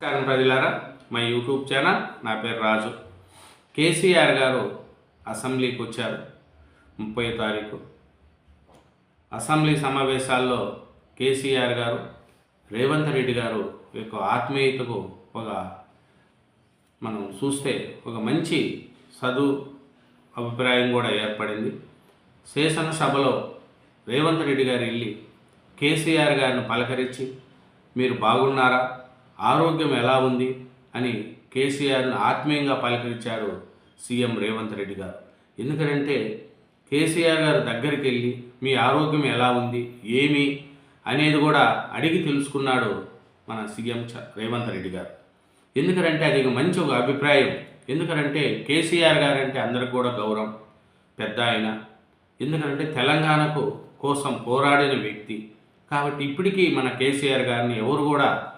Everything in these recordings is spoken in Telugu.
నమస్కారం ప్రజలారా మా యూట్యూబ్ ఛానల్ నా పేరు రాజు. కేసీఆర్ గారు అసెంబ్లీకి వచ్చారు ముప్పై తారీఖు. అసెంబ్లీ సమావేశాల్లో కేసీఆర్ గారు రేవంత్ రెడ్డి గారు యొక్క ఆత్మీయతకు ఒక మనం చూస్తే ఒక మంచి చదువు అభిప్రాయం కూడా ఏర్పడింది. శాసనసభలో రేవంత్ రెడ్డి గారు వెళ్ళి కేసీఆర్ గారిని పలకరించి మీరు బాగున్నారా? ఆరోగ్యం ఎలా ఉంది అని కేసీఆర్ను ఆత్మీయంగా పలకరించారు సీఎం రేవంత్ రెడ్డి గారు. ఎందుకంటే కేసీఆర్ గారు దగ్గరికి వెళ్ళి మీ ఆరోగ్యం ఎలా ఉంది ఏమి అనేది కూడా అడిగి తెలుసుకున్నాడు మన సీఎం చ- రేవంత్ రెడ్డి గారు. ఎందుకంటే అది మంచి ఒక అభిప్రాయం. ఎందుకంటే కేసీఆర్ గారు అంటే అందరికి కూడా గౌరవం పెద్ద ఆయన. ఎందుకంటే తెలంగాణకు కోసం పోరాడిన వ్యక్తి. కాబట్టి ఇప్పటికీ మన కేసీఆర్ గారిని ఎవరు కూడా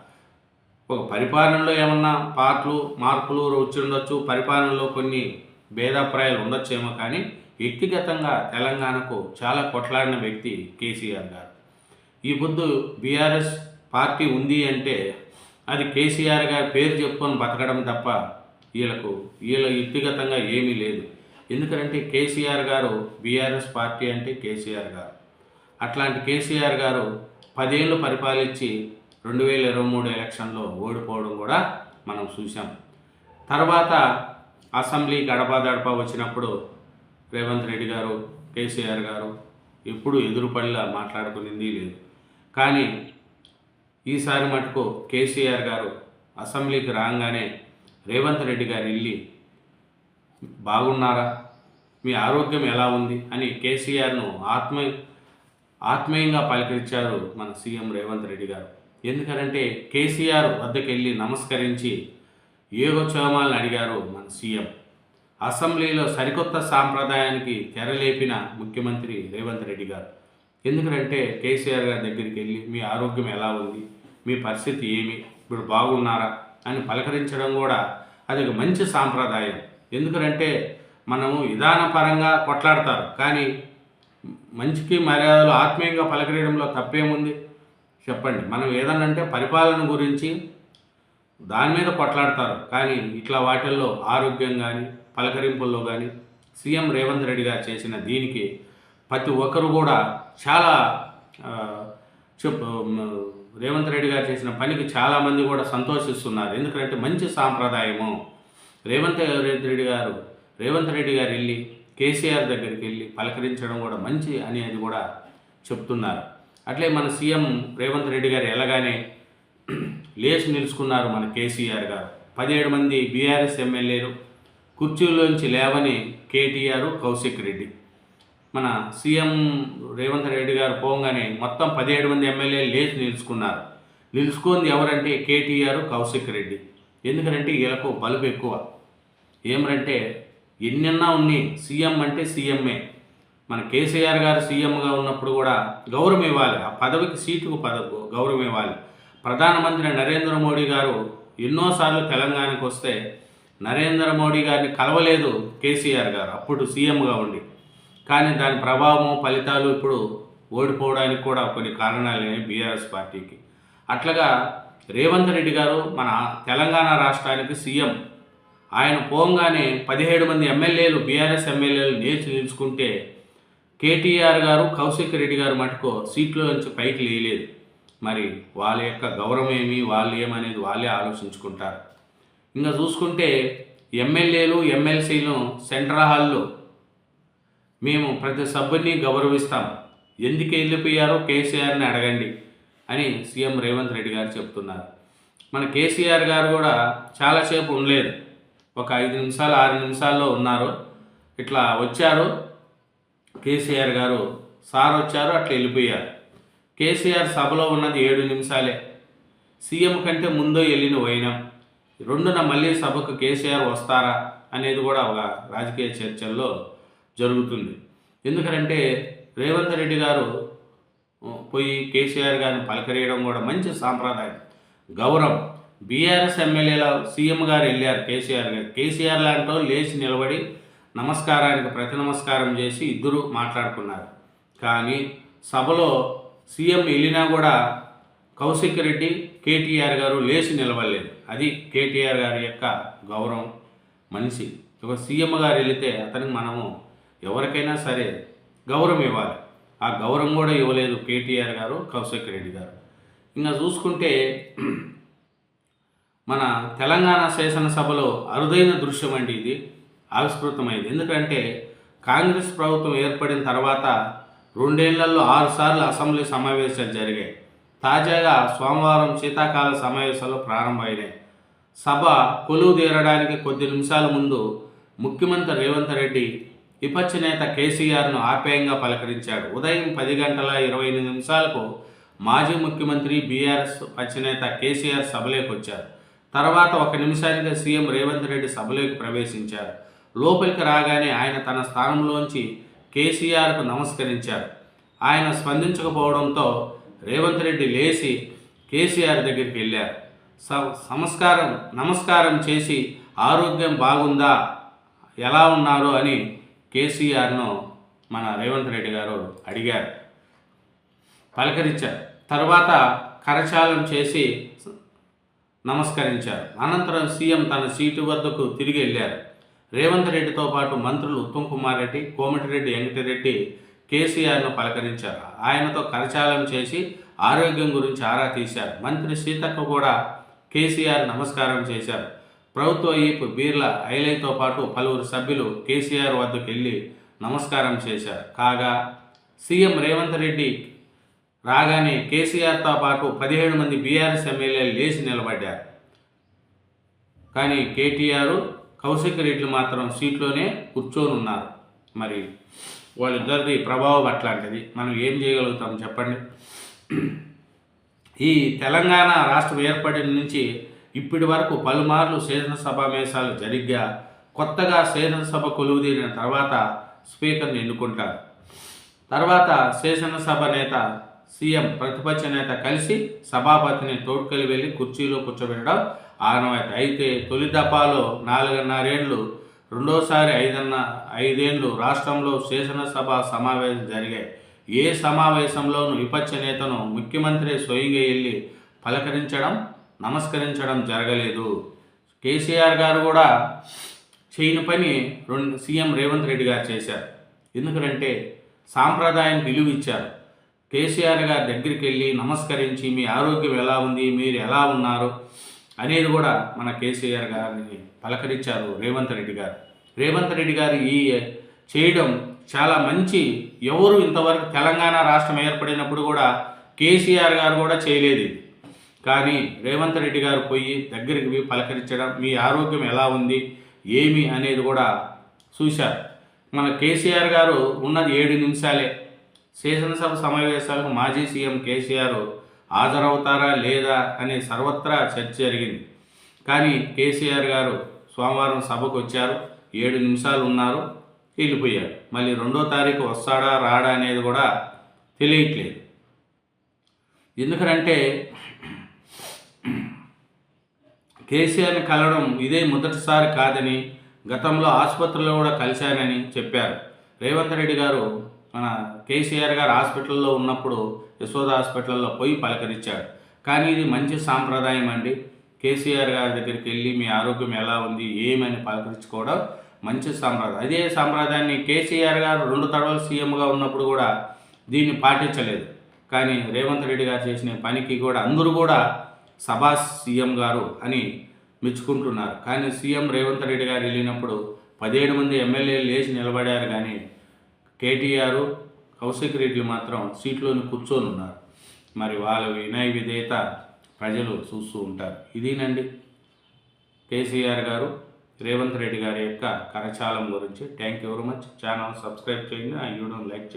ఒక పరిపాలనలో ఏమన్నా పాటలు మార్పులు వచ్చి ఉండొచ్చు పరిపాలనలో కొన్ని భేదాభిప్రాయాలు ఉండొచ్చేమో కానీ వ్యక్తిగతంగా తెలంగాణకు చాలా కొట్లాడిన వ్యక్తి కేసీఆర్ గారు. ఈ పొద్దు బీఆర్ఎస్ పార్టీ ఉంది అంటే అది కేసీఆర్ గారి పేరు చెప్పుకొని బతకడం తప్ప వీళ్ళకు వీళ్ళ వ్యక్తిగతంగా ఏమీ లేదు. ఎందుకంటే కేసీఆర్ గారు బీఆర్ఎస్ పార్టీ అంటే కేసీఆర్ గారు. అట్లాంటి కేసీఆర్ గారు పదేళ్ళు పరిపాలించి రెండు వేల ఇరవై మూడు ఎలక్షన్లో ఓడిపోవడం కూడా మనం చూసాం తర్వాత అసెంబ్లీ గడప దడప వచ్చినప్పుడు రేవంత్ రెడ్డి గారు కేసీఆర్ గారు ఎప్పుడు ఎదురుపడిలా మాట్లాడుకునింది లేదు. కానీ ఈసారి మటుకు కేసీఆర్ గారు అసెంబ్లీకి రాగానే రేవంత్ రెడ్డి గారు వెళ్ళి బాగున్నారా? మీ ఆరోగ్యం ఎలా ఉంది? అని కేసీఆర్ను ఆత్మ ఆత్మీయంగా పలకరించారు మన సీఎం రేవంత్ రెడ్డి గారు. ఎందుకంటే కేసీఆర్ వద్దకు వెళ్ళి నమస్కరించి యోగక్షేమాలను అడిగారు మన సీఎం. అసెంబ్లీలో సరికొత్త సాంప్రదాయానికి తెరలేపిన ముఖ్యమంత్రి రేవంత్ రెడ్డి గారు. ఎందుకంటే కేసీఆర్ గారి దగ్గరికి వెళ్ళి మీ ఆరోగ్యం ఎలా ఉంది? మీ పరిస్థితి ఏమి? ఇప్పుడు బాగున్నారా? అని పలకరించడం కూడా అది ఒక మంచి సాంప్రదాయం. ఎందుకంటే మనము విధానపరంగా కొట్లాడతారు. కానీ మంచికి మర్యాదలు ఆత్మీయంగా పలకరించడంలో తప్పేముంది? చెప్పండి. మనం ఏదన్నంటే పరిపాలన గురించి దాని మీద కొట్లాడతారు. కానీ ఇట్లా వాటిల్లో ఆరోగ్యం కానీ పలకరింపుల్లో కానీ సీఎం రేవంత్ రెడ్డి గారు చేసిన దీనికి ప్రతి ఒక్కరు కూడా చాలా చెప్పు రేవంత్ రెడ్డి గారు చేసిన పనికి చాలామంది కూడా సంతోషిస్తున్నారు. ఎందుకంటే మంచి సాంప్రదాయము. రేవంత్ రెడ్డి గారు రేవంత్ రెడ్డి గారు వెళ్ళి కేసీఆర్ దగ్గరికి వెళ్ళి పలకరించడం కూడా మంచి అని అది కూడా చెప్తున్నారు. అట్లే మన సీఎం రేవంత్ రెడ్డి గారు ఎలాగానే లేచి నిలుచుకున్నారు మన కేసీఆర్ గారు. పదిహేడు మంది బీఆర్ఎస్ ఎమ్మెల్యేలు కుర్చీలోంచి లేవని కేటీఆర్ కౌశిక్ రెడ్డి. మన సీఎం రేవంత్ రెడ్డి గారు పోగానే మొత్తం పదిహేడు మంది ఎమ్మెల్యేలు లేచి నిలుచుకున్నారు. నిలుచుకుంది ఎవరంటే కేటీఆర్ కౌశిక్ రెడ్డి. ఎందుకంటే వీళ్ళకు బలుపు ఎక్కువ. ఏమరంటే ఎన్నెన్నా ఉన్నాయి సీఎం అంటే సీఎంఏ మన కేసీఆర్ గారు సీఎంగా ఉన్నప్పుడు కూడా గౌరవం ఇవ్వాలి. ఆ పదవికి సీటుకు పద గౌరవం ఇవ్వాలి. ప్రధానమంత్రి నరేంద్ర మోడీ గారు ఎన్నోసార్లు తెలంగాణకు వస్తే నరేంద్ర మోడీ గారిని కలవలేదు కేసీఆర్ గారు. అప్పుడు సీఎంగా ఉండి. కానీ దాని ప్రభావం ఫలితాలు ఇప్పుడు ఓడిపోవడానికి కూడా కొన్ని కారణాలే బీఆర్ఎస్ పార్టీకి. అట్లాగా రేవంత్ రెడ్డి గారు మన తెలంగాణ రాష్ట్రానికి సీఎం. ఆయన పోగానే పదిహేడు మంది ఎమ్మెల్యేలు బీఆర్ఎస్ ఎమ్మెల్యేలు నేర్చి నిలుచుకుంటే కేటీఆర్ గారు కౌశిక్ రెడ్డి గారు మటుకో సీట్లో నుంచి పైకి లేయలేదు. మరి వాళ్ళ యొక్క గౌరవం ఏమి వాళ్ళు ఏమనేది వాళ్ళే ఆలోచించుకుంటారు. ఇంకా చూసుకుంటే ఎమ్మెల్యేలు ఎమ్మెల్సీలు సెంట్రల్ హాల్లో మేము ప్రతి సభ్యుని గౌరవిస్తాం. ఎందుకు వెళ్ళిపోయారో కేసీఆర్ని అడగండి అని సీఎం రేవంత్ రెడ్డి గారు చెప్తున్నారు. మన కేసీఆర్ గారు కూడా చాలాసేపు ఉండలేదు. ఒక ఐదు నిమిషాలు ఆరు నిమిషాల్లో ఉన్నారు. ఇట్లా వచ్చారు. కేసీఆర్ గారు సార్ వచ్చారు అట్లా వెళ్ళిపోయారు. కేసీఆర్ సభలో ఉన్నది ఏడు నిమిషాలే. సీఎం కంటే ముందో వెళ్ళిన వైనం. రెండున మళ్ళీ సభకు కేసీఆర్ వస్తారా? అనేది కూడా ఒక రాజకీయ చర్చల్లో జరుగుతుంది. ఎందుకంటే రేవంత్ రెడ్డి గారు పోయి కేసీఆర్ గారిని పలకరేయడం కూడా మంచి సాంప్రదాయం. గౌరవం. బీఆర్ఎస్ ఎమ్మెల్యేల సీఎం గారు వెళ్ళారు కేసీఆర్ గారు. కేసీఆర్ లాంటి లేచి నిలబడి నమస్కారానికి ప్రతి నమస్కారం చేసి ఇద్దరు మాట్లాడుకున్నారు. కానీ సభలో సీఎం వెళ్ళినా కూడా కౌశిక్ రెడ్డి కేటీఆర్ గారు లేచి నిలవలేదు అది కేటీఆర్ గారి యొక్క గౌరవం మనిషి. ఒక సీఎం గారు వెళితే అతనికి మనము ఎవరికైనా సరే గౌరవం ఇవ్వాలి. ఆ గౌరవం కూడా ఇవ్వలేదు కేటీఆర్ గారు కౌశిక్ రెడ్డి గారు. ఇంకా చూసుకుంటే మన తెలంగాణ శాసనసభలో అరుదైన దృశ్యం అండి ఇది. ఆవిష్కృతమైంది. ఎందుకంటే కాంగ్రెస్ ప్రభుత్వం ఏర్పడిన తర్వాత రెండేళ్ళలో ఆరుసార్లు అసెంబ్లీ సమావేశాలు జరిగాయి. తాజాగా సోమవారం శీతాకాల సమావేశాలు ప్రారంభమైనాయి. సభ కొలువు తీరడానికి కొద్ది నిమిషాల ముందు ముఖ్యమంత్రి రేవంత్ రెడ్డి విపక్ష నేత కేసీఆర్ను ఆప్యాయంగా పలకరించాడు. ఉదయం పది గంటల ఇరవై ఎనిమిది నిమిషాలకు మాజీ ముఖ్యమంత్రి బీఆర్ఎస్ పక్షనేత కేసీఆర్ సభలోకి వచ్చారు. తర్వాత ఒక నిమిషానికి సీఎం రేవంత్ రెడ్డి సభలోకి ప్రవేశించారు. లోపలికి రాగానే ఆయన తన స్థానంలోంచి కేసీఆర్కు నమస్కరించారు. ఆయన స్పందించకపోవడంతో రేవంత్ రెడ్డి లేచి కేసీఆర్ దగ్గరికి వెళ్ళారు. స- నమస్కారం నమస్కారం చేసి ఆరోగ్యం బాగుందా ఎలా ఉన్నారు అని కేసీఆర్ను మన రేవంత్ రెడ్డి గారు అడిగారు. పలకరించారు. తర్వాత కరచాలం చేసి నమస్కరించారు. అనంతరం సీఎం తన సీటు వద్దకు తిరిగి వెళ్ళారు. రేవంత్ రెడ్డితో పాటు మంత్రులు ఉత్తమ్ కుమార్ రెడ్డి కోమటిరెడ్డి వెంకటరెడ్డి కేసీఆర్ను పలకరించారు. ఆయనతో కరచాలం చేసి ఆరోగ్యం గురించి ఆరా తీశారు. మంత్రి సీతక్క కూడా కేసీఆర్ నమస్కారం చేశారు. ప్రభుత్వ ఈపు బీర్ల ఐలైతో పాటు పలువురు సభ్యులు కేసీఆర్ వద్దకు వెళ్ళి నమస్కారం చేశారు. కాగా సీఎం రేవంత్ రెడ్డి రాగానే కేసీఆర్తో పాటు పదిహేడు మంది బీఆర్ఎస్ ఎమ్మెల్యేలు లేచి నిలబడ్డారు. కానీ కేటీఆర్ కౌశిక రెడ్డి మాత్రం సీట్లోనే కూర్చొని ఉన్నారు మరి వాళ్ళిద్దరిది ప్రభావం అట్లాంటిది. మనం ఏం చేయగలుగుతాం చెప్పండి? ఈ తెలంగాణ రాష్ట్రం ఏర్పడిన నుంచి ఇప్పటి వరకు పలుమార్లు శాసనసభ మేసాలు జరిగ్గా కొత్తగా శాసనసభ కొలువుదీరిన తర్వాత స్పీకర్ని ఎన్నుకుంటారు. తర్వాత శాసనసభ నేత సీఎం ప్రతిపక్ష నేత కలిసి సభాపతిని తోడ్కలి వెళ్ళి కుర్చీలో కూర్చోబెట్టడం ఆనవాయితీ అయితే తొలి దఫాలో నాలుగున్నరేండ్లు రెండోసారి ఐదన్న ఐదేండ్లు రాష్ట్రంలో శాసనసభ సమావేశం జరిగాయి. ఏ సమావేశంలోనూ విపక్ష నేతను ముఖ్యమంత్రి స్వయంగా వెళ్ళి పలకరించడం నమస్కరించడం జరగలేదు. కేసీఆర్ గారు కూడా చేయని పని రెండు సీఎం రేవంత్ రెడ్డి గారు చేశారు. ఎందుకంటే సాంప్రదాయం విలువ ఇచ్చారు కేసీఆర్ గారి దగ్గరికి వెళ్ళి నమస్కరించి మీ ఆరోగ్యం ఎలా ఉంది? మీరు ఎలా ఉన్నారు? అనేది కూడా మన కేసీఆర్ గారిని పలకరించారు రేవంత్ రెడ్డి గారు. రేవంత్ రెడ్డి గారు ఈ చేయడం చాలా మంచి. ఎవరు ఇంతవరకు తెలంగాణ రాష్ట్రం ఏర్పడినప్పుడు కూడా కేసీఆర్ గారు కూడా చేయలేదు కానీ రేవంత్ రెడ్డి గారు పోయి దగ్గరికి పలకరించడం మీ ఆరోగ్యం ఎలా ఉంది ఏమి అనేది కూడా చూశారు. మన కేసీఆర్ గారు ఉన్నది ఏడు నిమిషాలే. శాసనసభ సమావేశాలకు మాజీ సీఎం కేసీఆర్ హాజరవుతారా లేదా అనే సర్వత్రా చర్చ జరిగింది. కానీ కేసీఆర్ గారు సోమవారం సభకు వచ్చారు. ఏడు నిమిషాలు ఉన్నారు. వెళ్ళిపోయారు. మళ్ళీ రెండో తారీఖు వస్తాడా రాడా అనేది కూడా తెలియట్లేదు. ఎందుకంటే కేసీఆర్ని కలవడం ఇదే మొదటిసారి కాదని గతంలో ఆసుపత్రిలో కూడా కలిశానని చెప్పారు. రేవంత్ రెడ్డి గారు మన కేసీఆర్ గారు హాస్పిటల్లో ఉన్నప్పుడు యశోద హాస్పిటల్లో పోయి పలకరించాడు. కానీ ఇది మంచి సాంప్రదాయం అండి. కేసీఆర్ గారి దగ్గరికి వెళ్ళి మీ ఆరోగ్యం ఎలా ఉంది ఏమని పలకరించుకోవడం మంచి సాంప్రదాయం. అదే సాంప్రదాయాన్ని కేసీఆర్ గారు రెండు తడవలు సీఎంగా ఉన్నప్పుడు కూడా దీన్ని పాటించలేదు. కానీ రేవంత్ రెడ్డి గారు చేసిన పనికి కూడా అందరూ కూడా సభాస్ సీఎం గారు అని మెచ్చుకుంటున్నారు. కానీ సీఎం రేవంత్ రెడ్డి గారు వెళ్ళినప్పుడు పదిహేడు మంది ఎమ్మెల్యేలు లేచి నిలబడారు. కానీ కేటీఆర్ కౌశిక్ రెడ్డి మాత్రం సీట్లోని కూర్చొని ఉన్నారు. మరి వాళ్ళ వినయ విధేయత ప్రజలు చూస్తూ ఉంటారు. ఇదేనండి. కేసీఆర్ గారు రేవంత్ రెడ్డి గారి యొక్క కరచాలం గురించి. Thank you very much channel subscribe చేయండి. ఆ వీడియోని లైక్ చేయండి.